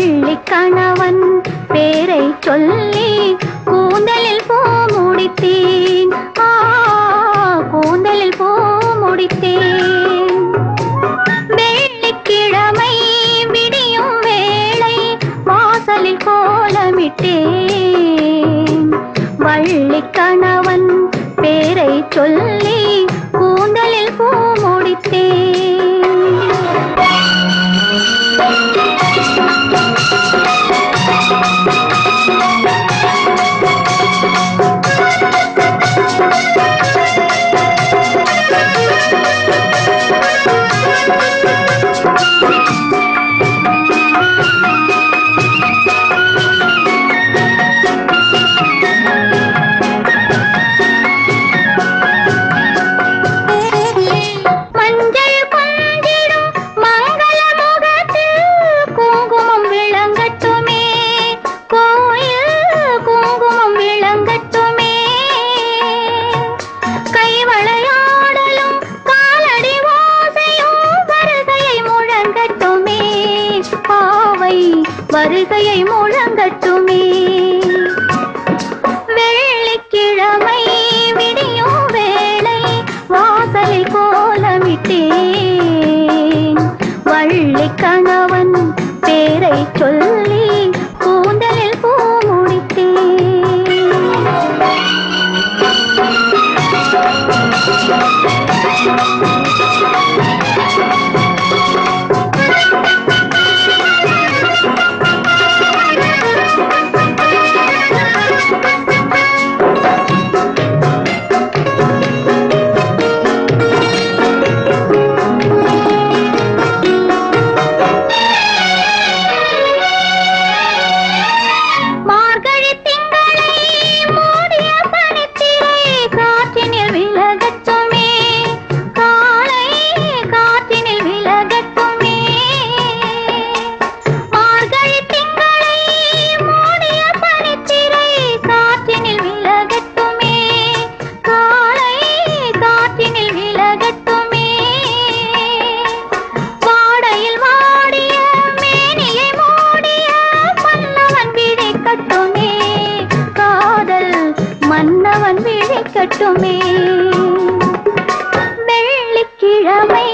கொள்ளி கணவன் பேரை சொல்லி கூந்தலில் போ முடித்தேன். கூந்தலில் போ முடித்தேன். வெள்ளிக்கிழமை விடியும் வேளை வாசலில் கோலமிட்டேன். வள்ளி கணவன் பேரை சொல்லி கூந்தலில் போ முடித்தேன். வருகையை முழங்கட்டுமே. வெள்ளிக்கிழமை விடியும் வேளை வாசலை கோலமிட்டேன். வள்ளி கணவன் பேரை சொல் கிழக்கட்டுமே வெள்ளிக்கிழமை